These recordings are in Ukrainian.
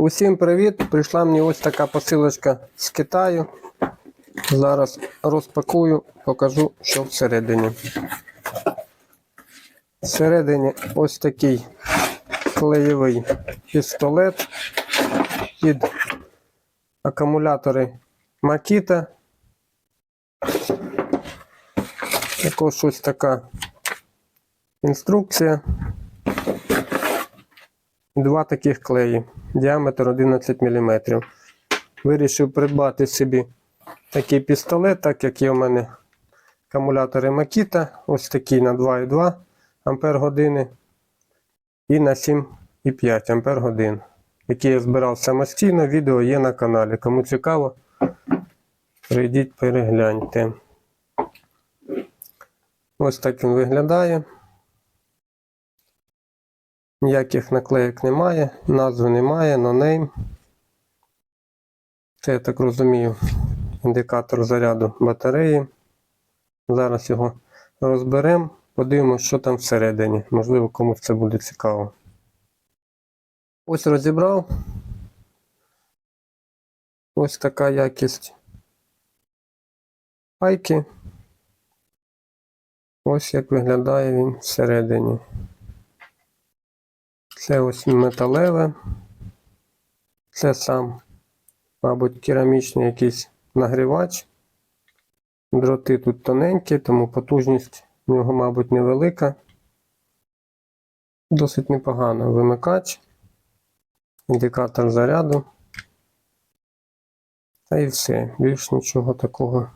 Усім привіт! Прийшла мені ось така посилочка з Китаю. Зараз розпакую, покажу, що всередині. Всередині ось такий клеєвий пістолет під акумулятори Makita. Також ось така інструкція. Два таких клеї, діаметр 11 мм. Вирішив придбати собі такий пістолет, так як є у мене акумулятори Makita, ось такі на 2,2 Ампер і на 7,5 Ампер годин, які я збирав самостійно. Відео є на каналі. Кому цікаво, прийдіть перегляньте. Ось так він виглядає. Ніяких наклеїк немає, назви немає, noname. Це, я так розумію, індикатор заряду батареї. Зараз його розберемо, подивимося, що там всередині. Можливо, комусь це буде цікаво. Ось розібрав. Ось така якість пайки. Ось як виглядає він всередині. Це ось металеве. Це сам, мабуть, керамічний якийсь нагрівач. Дроти тут тоненькі, тому потужність в нього, мабуть, невелика. Досить непогано вимикач, індикатор заряду. Та і все. Більш нічого такого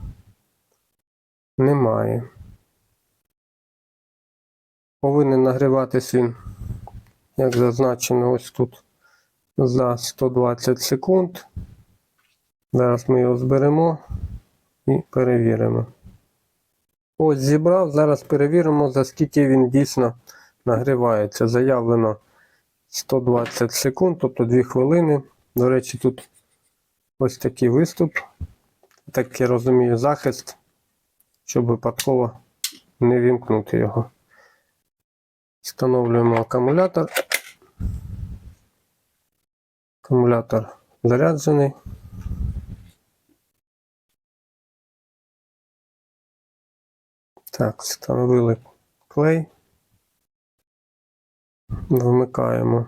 немає. Повинен нагріватись він як зазначено ось тут за 120 секунд. Зараз ми його зберемо і перевіримо. Ось зібрав, зараз перевіримо, за скільки він дійсно нагрівається. Заявлено 120 секунд, тобто 2 хвилини. До речі, тут ось такий виступ. Так я розумію, захист, щоб випадково не вімкнути його. Встановлюємо акумулятор. Акумулятор заряджений. Так, встановили клей. Вмикаємо.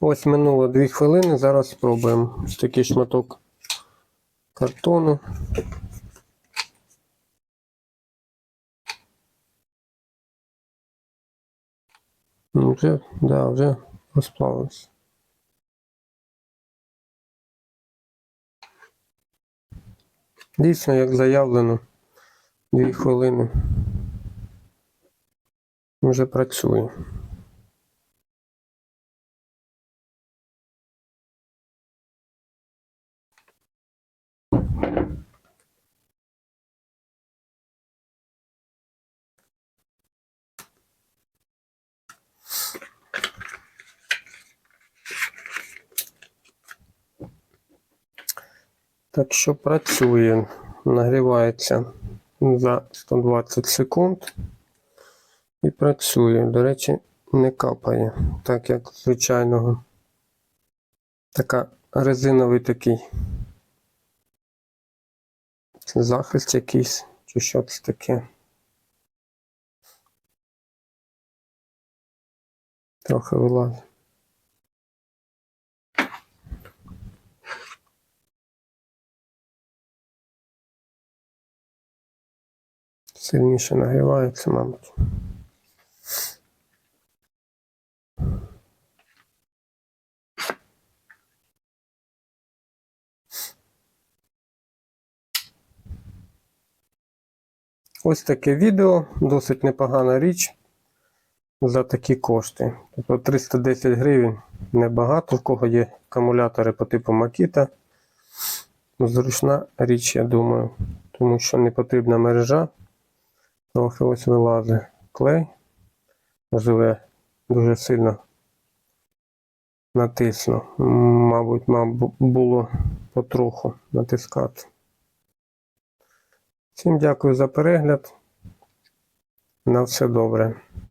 Ось минуло 2 хвилини, зараз спробуємо. Ось такий шматок картону. Ну, Вже, да, вже розплавився. Дійсно, як заявлено, 2 хвилини. Вже працює. Так що працює, нагрівається за 120 секунд і працює. До речі, не капає, так як звичайного. Така резиновий такий Це захист якийсь, чи що це таке. Трохи вилазить. Сильніше нагрівається, мабуть. Ось таке відео, досить непогана річ за такі кошти. Тобто 310 гривень небагато, в кого є акумулятори по типу Makita. Зручна річ, я думаю, тому що не потрібна мережа. Трохи ось вилазить клей. Живе дуже сильно натисну. Мабуть, мабуть, було потроху натискати. Всім дякую за перегляд. На все добре.